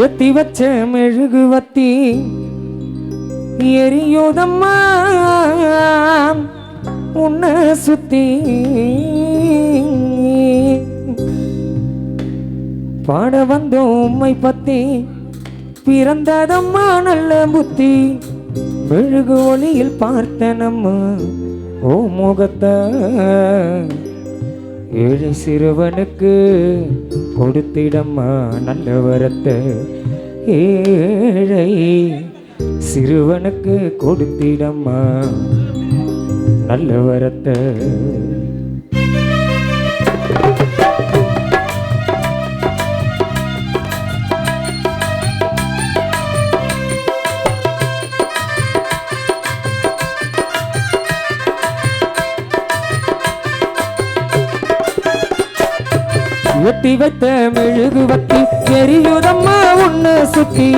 ஏத்தி வச்ச மெழுகு வத்தி எரியோதம்மா உன்னை சுத்தி. பாட வந்தோம் உம்மை பத்தி பிறந்ததம்மா நல்ல புத்தி. மெழுகு ஒளியில் பார்த்த நம்ம ஓ முகத்தை. ஏழை சிறுவனுக்கு கொடுத்திடம்மா நல்ல வரத்தை. ஏழை சிறுவனுக்கு கொடுத்திடம்மா நல்ல வரத்தை. வெட்டி வைத்த மெழுகு வட்டி எரியுதம்மா உன்னை சுத்தி.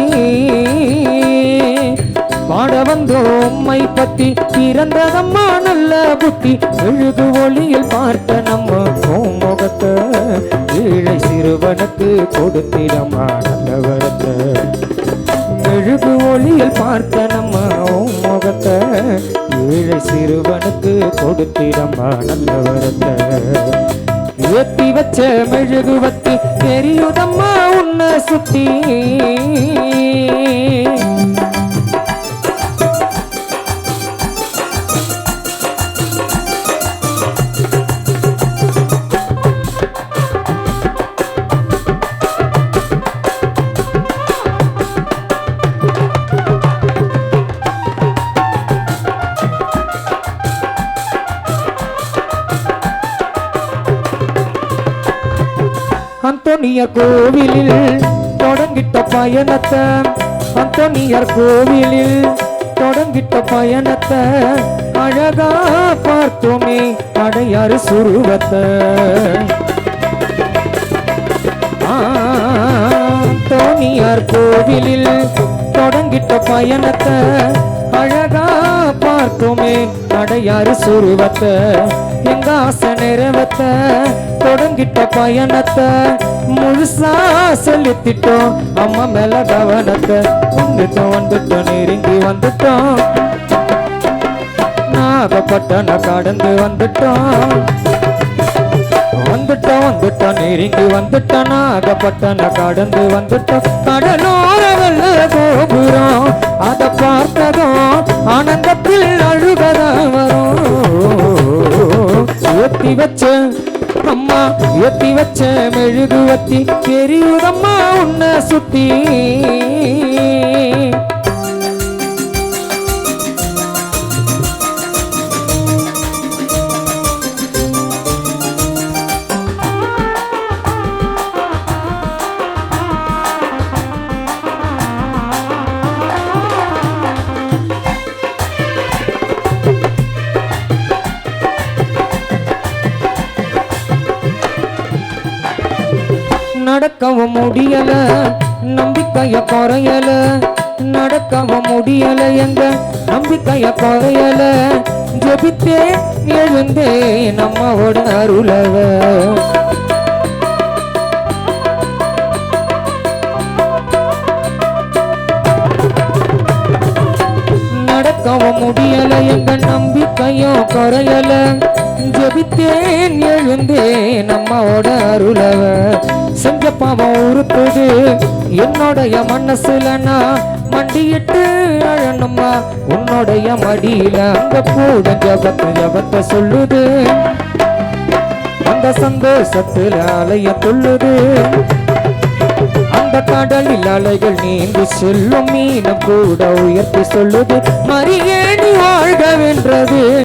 பாட வந்தோம்மை பத்தி பிறந்ததம்மா நல்ல புத்தி. மெழுகு ஒளியில் பார்த்த நம்ம உன் முகத்தை ஏழை சிறுவனுக்கு கொடுத்திடம்மா நல்லவரத்தை. மெழுகு ஒளியில் பார்த்த நம்ம உன் முகத்தை ஏழை சிறுவனுக்கு கொடுத்திடம்மா நல்லவரத்தை. ஏத்தி வச்ச மெழுகுவத்து தெரியுதம்மா உன்னை சுத்தி. அந்தோனியர் கோவிலில் தொடங்கிட்ட பயணத்தை அந்தோனியர் கோவிலில் தொடங்கிட்ட பயணத்தை அழகா பார்த்தோமே அடையாறு சுருவத்தை. அந்தோனியார் கோவிலில் தொடங்கிட்ட பயணத்தை அழகா பார்த்தோமே அடையாறு சுருவத்தை. எங்க ஆசை நிறைவத்தை தொடங்கிட்ட பயணத்தை முழுசா செலுத்திட்டோம் அம்மா மேல கவனத்தை வந்துட்டோம் வந்துட்டோம் நெருங்கி வந்துட்டோம். நாகப்பட்டன கடந்து வந்துட்டோம். வந்துட்டோம் வந்துட்டோம் நெருங்கி வந்துட்டோம். நாகப்பட்டன கடந்து வந்துட்டோம். கடலோர வெள்ள கோபுரம் அதை பார்த்ததும் ஆனந்தத்தில் வச்ச அம்மா ஏத்தி வச்ச மெழுகுவத்தி தெரியுதம்மா உன்ன. நடக்கவும் முடியல நம்பிக்கைய குறையல. நடக்கவும் முடியல எங்க நம்பிக்கைய குறையல. ஜெபித்தே எழுந்தே நம்மோட அருளவ. நடக்கவும் முடியல எங்க நம்பிக்கையும் குறையல. ஜெபித்தேன் எழுந்தே நம்மோட அருளவ. உறுத்துது என்னுடைய மனசுல நான் மண்டியிட்டு அழணுமா? உன்னுடைய மடியில அந்த கூட ஜபத்த ஜபத்த சொல்லுது. அந்த சந்தோஷத்துல அலைய துள்ளுது அந்த கடலில் அலைகள் நீந்தி செல்லும் மீனம் கூட உயர்த்தி சொல்லுது. மரியே நீ வாழ்க வென்றது.